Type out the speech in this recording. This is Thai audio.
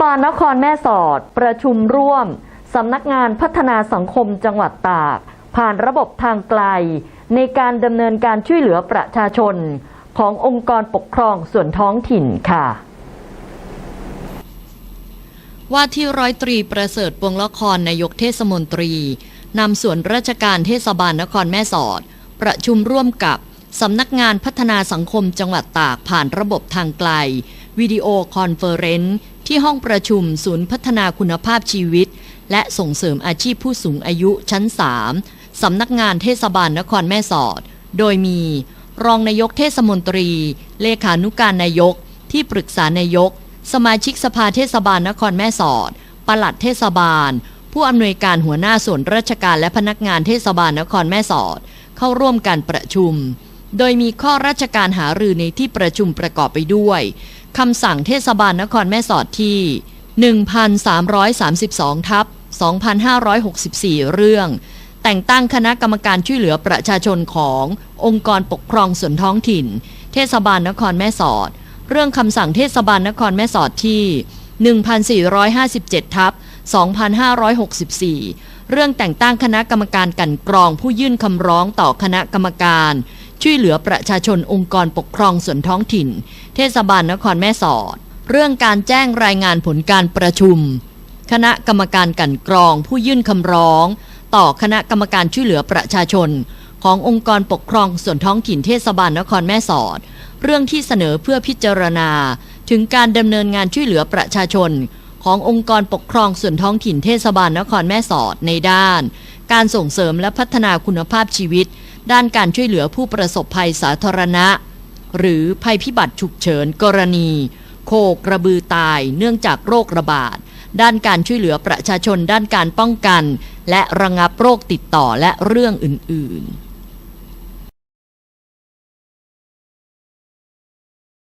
บาลนครแม่สอด ประชุมร่วมสำนักงานพัฒนาสังคมจังหวัดตาก ผ่านระบบทางไกล ในการดำเนินการช่วยเหลือประชาชน ขององค์กรปกครองส่วนท้องถิ่นค่ะว่าที่ร้อยตรีประเสริฐปวงละครนายกเทศมนตรีนำส่วนราชการเทศบาลนครแม่สอด ประชุมร่วมกับสำนักงานพัฒนาสังคมจังหวัดตากผ่านระบบทางไกล วิดีโอคอนเฟอเรนซ์ ที่ห้องประชุมศูนย์พัฒนาคุณภาพชีวิต และส่งเสริมอาชีพผู้สูงอายุชั้น 3 สำนักงานเทศบาลนครแม่สอด โดยมี รองนายกเทศมนตรี เลขานุการนายก ที่ปรึกษานายก สมาชิกสภาเทศบาลนครแม่สอด ปลัดเทศบาล ผู้อำนวยการหัวหน้าส่วนราชการและพนักงานเทศบาลนครแม่สอด เข้าร่วมการประชุม โดยมีข้อราชการหารือในที่ประชุมประกอบไปด้วย คำสั่งเทศบาลนครแม่สอดที่ 1,332 ทับ 2,564 เรื่อง แต่งตั้งคณะกรรมการช่วยเหลือประชาชนขององค์กรปกครองส่วนท้องถิ่น เทศบาลนครแม่สอด เรื่องคำสั่งเทศบาลนครแม่สอดที่ 1,457 ทับ 2,564 เรื่องแต่งตั้งคณะกรรมการกันกรองผู้ยื่นคำร้องต่อคณะกรรมการ ช่วยเหลือประชาชนองค์กรปกครองส่วนท้องถิ่น เทศบาลนครแม่สอด เรื่องการแจ้งรายงานผลการประชุม คณะกรรมการกันกรองผู้ยื่นคำร้อง ต่อคณะกรรมการช่วยเหลือประชาชน ขององค์กรปกครองส่วนท้องถิ่นเทศบาลนครแม่สอด เรื่องที่เสนอเพื่อพิจารณา ถึงการดำเนินงานช่วยเหลือประชาชน ขององค์กรปกครองส่วนท้องถิ่นเทศบาลนครแม่สอดในด้าน การส่งเสริมและพัฒนาคุณภาพชีวิต ด้านการช่วยเหลือผู้ประสบภัยสาธารณะ หรือภัยพิบัติฉุกเฉินกรณี โคกระบือตายเนื่องจากโรคระบาด ด้านการช่วยเหลือประชาชนด้านการป้องกัน และระงับโรคติดต่อและเรื่องอื่น ๆ